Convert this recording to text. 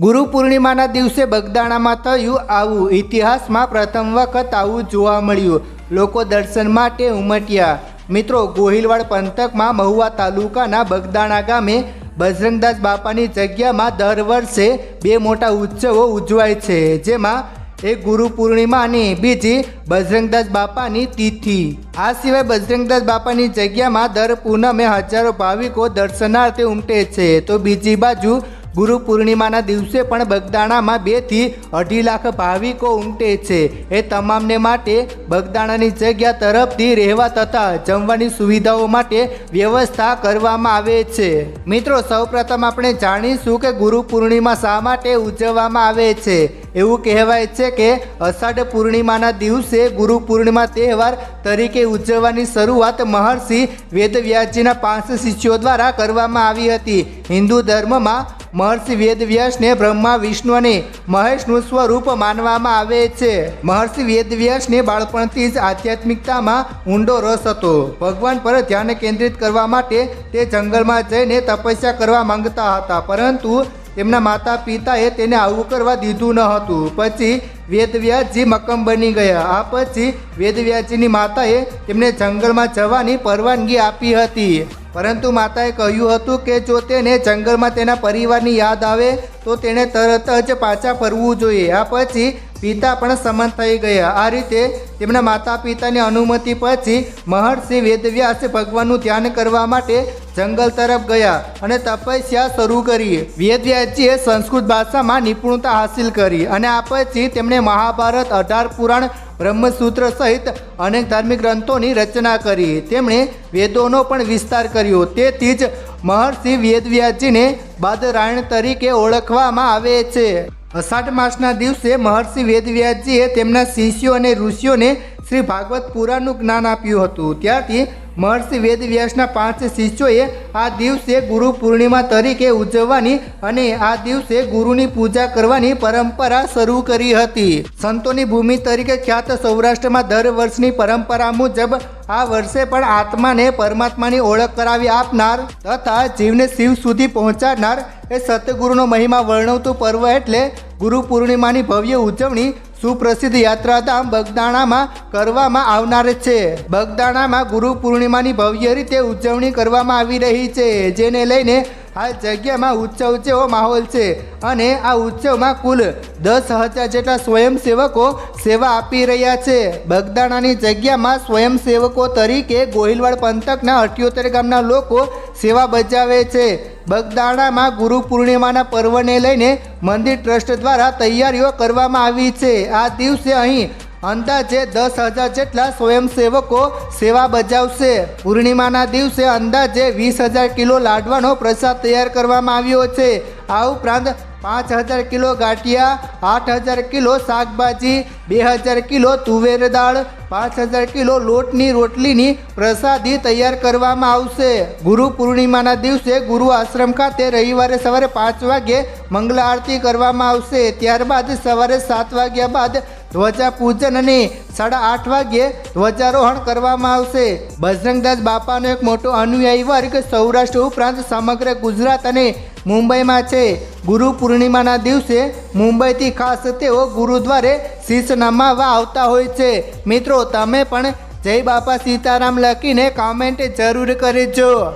ગુરુ પૂર્ણિમાના દિવસે બગદાણામાં થયું આવું. ઇતિહાસમાં પ્રથમ વખત આવું જોવા મળ્યું. લોકો દર્શન માટે ઉમટ્યા. મિત્રો, ગોહિલવાડ પંથકમાં મહુવા તાલુકાના બગદાણા ગામે બજરંગદાસ બાપાની જગ્યામાં દર વર્ષે બે મોટા ઉત્સવો ઉજવાય છે. જેમાં એક ગુરુ પૂર્ણિમા અને બીજી બજરંગદાસ બાપાની તિથિ. આ સિવાય બજરંગદાસ બાપાની જગ્યામાં દર પૂનમે હજારો ભાવિકો દર્શનાર્થે ઉમટે છે. તો બીજી બાજુ ગુરુ પૂર્ણિમાના દિવસે પણ બગદાણામાં બેથી અઢી લાખ ભાવિકો ઉમટે છે. એ તમામને માટે બગદાણાની જગ્યા તરફથી રહેવા તથા જમવાની સુવિધાઓ માટે વ્યવસ્થા કરવામાં આવે છે. મિત્રો, સૌપ્રથમ આપણે જાણીશું કે ગુરુ પૂર્ણિમા શા માટે ઉજવવામાં આવે છે. એવું કહેવાય છે કે અષાઢ પૂર્ણિમાના દિવસે ગુરુ પૂર્ણિમા તહેવાર તરીકે ઉજવવાની શરૂઆત મહર્ષિ વેદવ્યાસજીના પાંચ શિષ્યો દ્વારા કરવામાં આવી હતી. હિન્દુ ધર્મમાં મહર્ષિ વેદવ્યાસને બ્રહ્મા વિષ્ણુ અને મહેશનું સ્વરૂપ માનવામાં આવે છે. મહર્ષિ વેદવ્યાસને બાળપણથી જ આધ્યાત્મિકતામાં ઊંડો રસ હતો. ભગવાન પર ધ્યાન કેન્દ્રિત કરવા માટે તે જંગલમાં જઈને તપસ્યા કરવા માંગતા હતા, પરંતુ તેમના માતા પિતાએ તેને આવું કરવા દીધું ન હતું. પછી વેદવ્યાસજી મક્કમ બની ગયા. આ પછી વેદવ્યાસજીની માતાએ તેમને જંગલમાં જવાની પરવાનગી આપી હતી. પરંતુ માતાએ કહ્યું હતું કે જો તેને જંગલમાં તેના પરિવારની યાદ આવે, તો તેણે તરત જ પાછા ફરવું જોઈએ. આ પછી પિતા પણ સંમત થઈ ગયા. આ રીતે તેમના માતા પિતાની અનુમતિ પછી મહર્ષિ વેદવ્યાસ ભગવાનનું ધ્યાન કરવા માટે જંગલ તરફ ગયા અને તપસ્યા શરૂ કરી. વેદવ્યાસજીએ સંસ્કૃત ભાષામાં નિપુણતા હાંસિલ કરી અને આ પછી તેમણે મહાભારત, અઢાર પુરાણ બ્રહ્મસૂત્ર સહિત અનેક ધાર્મિક ગ્રંથોની રચના કરી. તેમણે વેદોનો પણ વિસ્તાર કર્યો. તેથી જ મહર્ષિ વેદવ્યાસજીને બાદરાયણ તરીકે ઓળખવામાં આવે છે. અષાઢ માસના દિવસે મહર્ષિ વેદવ્યાસજીએ તેમના શિષ્યો અને ઋષિઓને શ્રી ભાગવત પુરાણનું જ્ઞાન આપ્યું હતું. ત્યારથી મહર્ષિ વેદવ્યાસના પાંચ શિષ્યોએ આ દિવસે ગુરુ પૂર્ણિમા તરીકે ઉજવવાની અને આ દિવસે ગુરુની પૂજા કરવાની પરંપરા શરૂ કરી હતી. સંતોની ભૂમિ તરીકે ખ્યાત સૌરાષ્ટ્રમાં દર વર્ષની પરંપરા મુજબ આ વર્ષે પણ આત્માને પરમાત્માની ઓળખ કરાવી આપનાર તથા જીવને શિવ સુધી પહોંચાડનાર એ સતગુરુનો મહિમા વર્ણવતું પર્વ એટલે ગુરુ પૂર્ણિમાની ભવ્ય ઉજવણી સુપ્રસિદ્ધ યાત્રાધામ બગદાણામાં કરવામાં આવનાર છે. બગદાણામાં ગુરુ પૂર્ણિમાની ભવ્ય રીતે ઉજવણી કરવામાં આવી રહી છે, જેને લઈને આ જગ્યામાં ઉત્સવ જેવો માહોલ છે. અને આ ઉત્સવમાં કુલ દસ હજાર જેટલા સ્વયંસેવકો સેવા આપી રહ્યા છે. બગદાણાની જગ્યામાં સ્વયંસેવકો તરીકે ગોહિલવાડ પંથકના અઠ્યોતેર ગામના લોકો સેવા બજાવે છે. બગદાણામાં ગુરુ પૂર્ણિમાના પર્વને લઈને મંદિર ટ્રસ્ટ દ્વારા તૈયારીઓ કરવામાં આવી છે. આ દિવસે અહીં અંદાજે દસ હજાર જેટલા સ્વયંસેવકો સેવા બજાવશે. પૂર્ણિમાના દિવસે અંદાજે વીસ હજાર કિલો લાડવાનો પ્રસાદ તૈયાર કરવામાં આવ્યો છે. આ ઉપરાંત પાંચ હજાર કિલો ગાંઠિયા, આઠ હજાર કિલો શાકભાજી, બે હજાર કિલો તુવેર દાળ, પાંચ હજાર કિલો લોટની રોટલીની પ્રસાદી તૈયાર કરવામાં આવશે. ગુરુ પૂર્ણિમાના દિવસે ગુરુ આશ્રમ ખાતે રવિવારે સવારે પાંચ વાગ્યે મંગલા આરતી કરવામાં આવશે. ત્યારબાદ સવારે સાત વાગ્યા બાદ ધ્વજા પૂજન અને સાડા આઠ વાગ્યે ધ્વજારોહણ કરવામાં આવશે. બજરંગદાસ બાપાનો એક મોટો અનુયાયી વર્ગ સૌરાષ્ટ્ર ઉપરાંત સમગ્ર ગુજરાત અને મુંબઈમાં છે. ગુરુ પૂર્ણિમાના દિવસે મુંબઈથી ખાસ તેઓ ગુરુદ્વારે શીશ નમાવવા આવતા હોય છે. મિત્રો, તમે પણ જય બાપા સીતારામ લખીને કોમેન્ટ જરૂર કરજો.